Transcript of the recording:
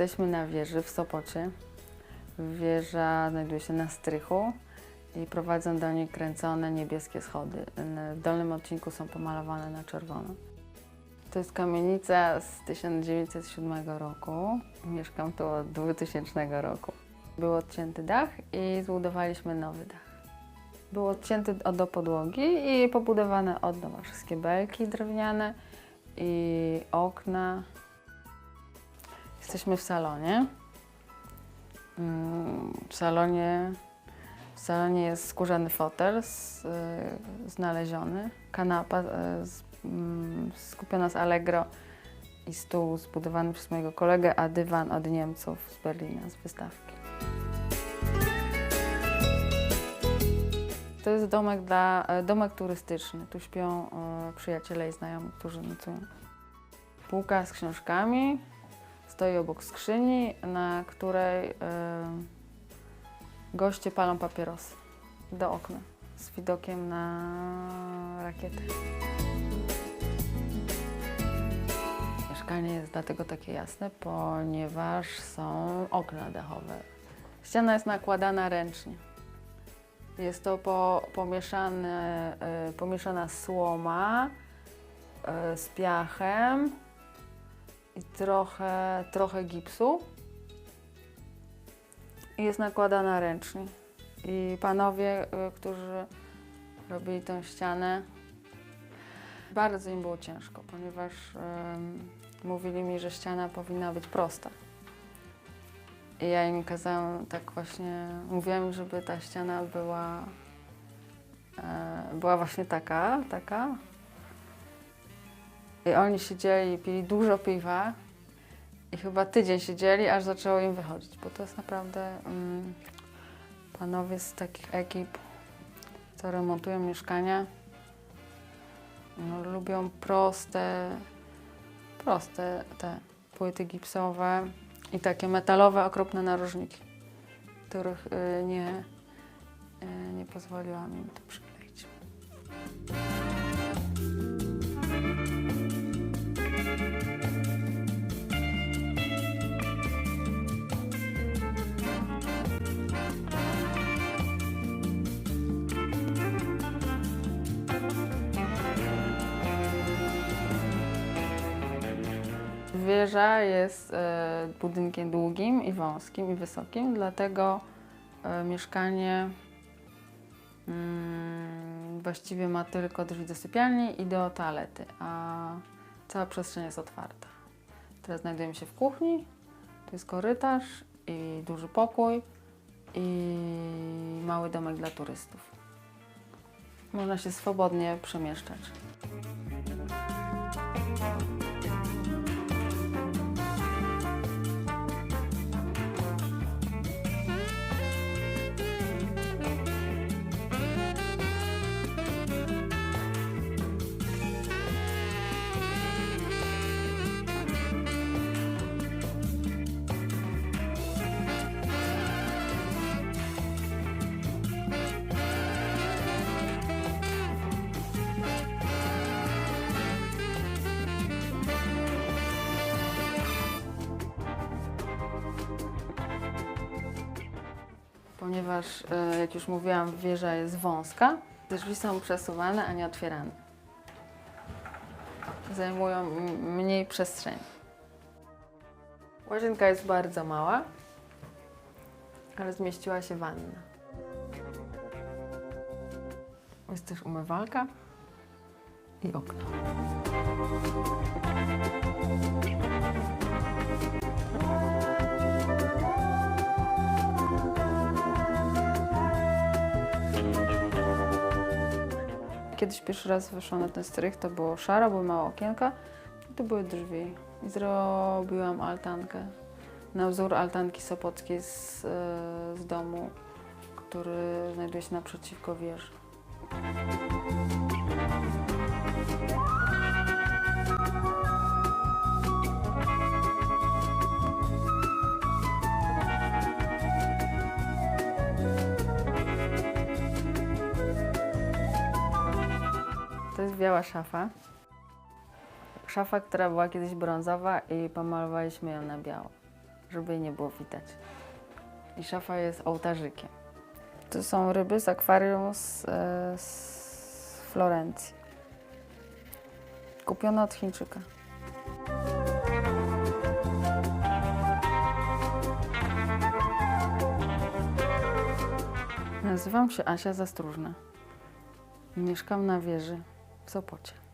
Jesteśmy na wieży w Sopocie. Wieża znajduje się na strychu i prowadzą do niej kręcone niebieskie schody. W dolnym odcinku są pomalowane na czerwono. To jest kamienica z 1907 roku. Mieszkam tu od 2000 roku. Był odcięty dach i zbudowaliśmy nowy dach. Był odcięty od do podłogi i pobudowane od nowa wszystkie belki drewniane i okna. Jesteśmy w salonie. Mm, W salonie, w salonie jest skórzany fotel z, y, znaleziony, kanapa y, z, mm, skupiona z Allegro i stół zbudowany przez mojego kolegę, a dywan od Niemców z Berlina, z wystawki. To jest domek, dla, e, domek turystyczny. Tu śpią e, przyjaciele i znajomi, którzy nocują. Półka z książkami stoi obok skrzyni, na której e, goście palą papierosy do okna z widokiem na rakietę. Mieszkanie jest dlatego takie jasne, ponieważ są okna dachowe. Ściana jest nakładana ręcznie. Jest to po, pomieszane, e, pomieszana słoma e, z piachem i trochę, trochę gipsu. I jest nakładana ręcznie. I panowie, e, którzy robili tę ścianę, bardzo im było ciężko, ponieważ em, mówili mi, że ściana powinna być prosta. I ja im kazałam tak właśnie, mówiłam żeby ta ściana była, e, była właśnie taka, taka. I oni siedzieli, pili dużo piwa i chyba tydzień siedzieli, aż zaczęło im wychodzić, bo to jest naprawdę mm, panowie z takich ekip, co remontują mieszkania, no, lubią proste, proste te płyty gipsowe i takie metalowe, okropne narożniki, których y, nie, y, nie pozwoliłam im to przykleić. Wieża jest e, budynkiem długim i wąskim i wysokim, dlatego e, mieszkanie mm, właściwie ma tylko drzwi do sypialni i do toalety, a cała przestrzeń jest otwarta. Teraz znajdujemy się w kuchni, tu jest korytarz i duży pokój i mały domek dla turystów. Można się swobodnie przemieszczać. Ponieważ, e, jak już mówiłam, wieża jest wąska. Drzwi są przesuwane, a nie otwierane. Zajmują mniej przestrzeni. Łazienka jest bardzo mała, ale zmieściła się wanna. Jest też umywalka i okno. Kiedyś pierwszy raz wyszłam na ten strych, to było szaro, były małe okienka i tu były drzwi. I zrobiłam altankę na wzór altanki sopockiej z, e, z domu, który znajduje się naprzeciwko wieży. To jest biała szafa. Szafa, która była kiedyś brązowa i pomalowaliśmy ją na biało. żeby jej nie było widać. I szafa jest ołtarzykiem. To są ryby z akwarium z, e, z Florencji. Kupione od Chińczyka. Nazywam się Asia Zastróżna. Mieszkam na wieży w Sopocie.